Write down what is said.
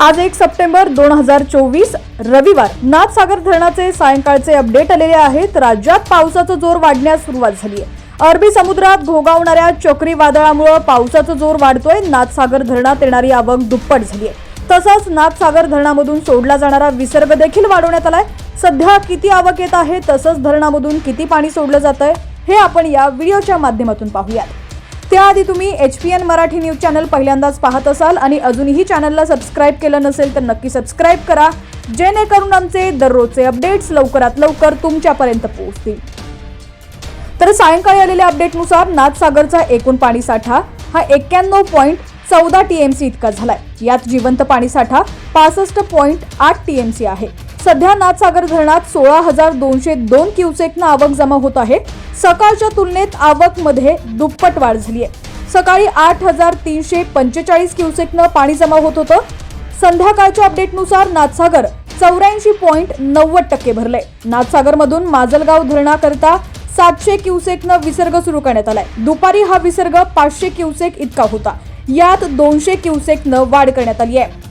आज एक सप्टेंबर दोन हजार चोवीस रविवार. नाथसागर धरणाचे सायंकाळचे अपडेट आलेले आहेत. राज्यात पावसाचा जोर वाढण्यास सुरुवात झाली आहे. अरबी समुद्रात घोगावणाऱ्या चक्रीवादळामुळे पावसाचा जोर वाढतोय. नाथसागर धरणात येणारी आवक दुप्पट झाली आहे. तसंच नाथसागर धरणामधून सोडला जाणारा विसर्ग देखील वाढवण्यात आलाय. सध्या किती आवक येत आहे तसंच धरणामधून किती पाणी सोडलं जात आहे हे आपण या व्हिडिओच्या माध्यमातून पाहूयात. त्याआधी तुम्ही H P N Marathi news channel पहिल्यांदाच पाहत असाल आणि अजूनही चॅनलला सबस्क्राईब केलं नसेल तर नक्की सबस्क्राईब करा जेणेकरून आमचे दररोजचे अपडेट्स लवकरात लवकर तुमच्यापर्यंत पोहोचतील. तर सायंकाळी आलेल्या अपडेटनुसार नाथसागरचा एकूण पाणीसाठा हा एक्क्याण्णव पॉईंट चौदा टीएमसी इतका झालाय. यात जिवंत पाणीसाठा पासष्ट पॉईंट आठ टीएमसी आहे. सध्या नाथसागर धरणात सोळा हजार दोनशे दोन क्युसेकनं आवक जमा होत आहे. सकाळच्या तुलनेत आवकमध्ये दुप्पट वाढ झाली आहे. सकाळी आठ हजार तीनशे पंचेचाळीस क्युसेकनं पाणी जमा होत होतं. संध्याकाळच्या अपडेटनुसार नाथसागर चौऱ्याऐंशी पॉईंट नव्वद टक्के भरले नाथसागरमधून माजलगाव धरणाकरता सातशे क्युसेकनं विसर्ग सुरू करण्यात आलाय. दुपारी हा विसर्ग पाचशे क्युसेक इतका होता. यात दोनशे क्युसेकनं वाढ करण्यात आली आहे.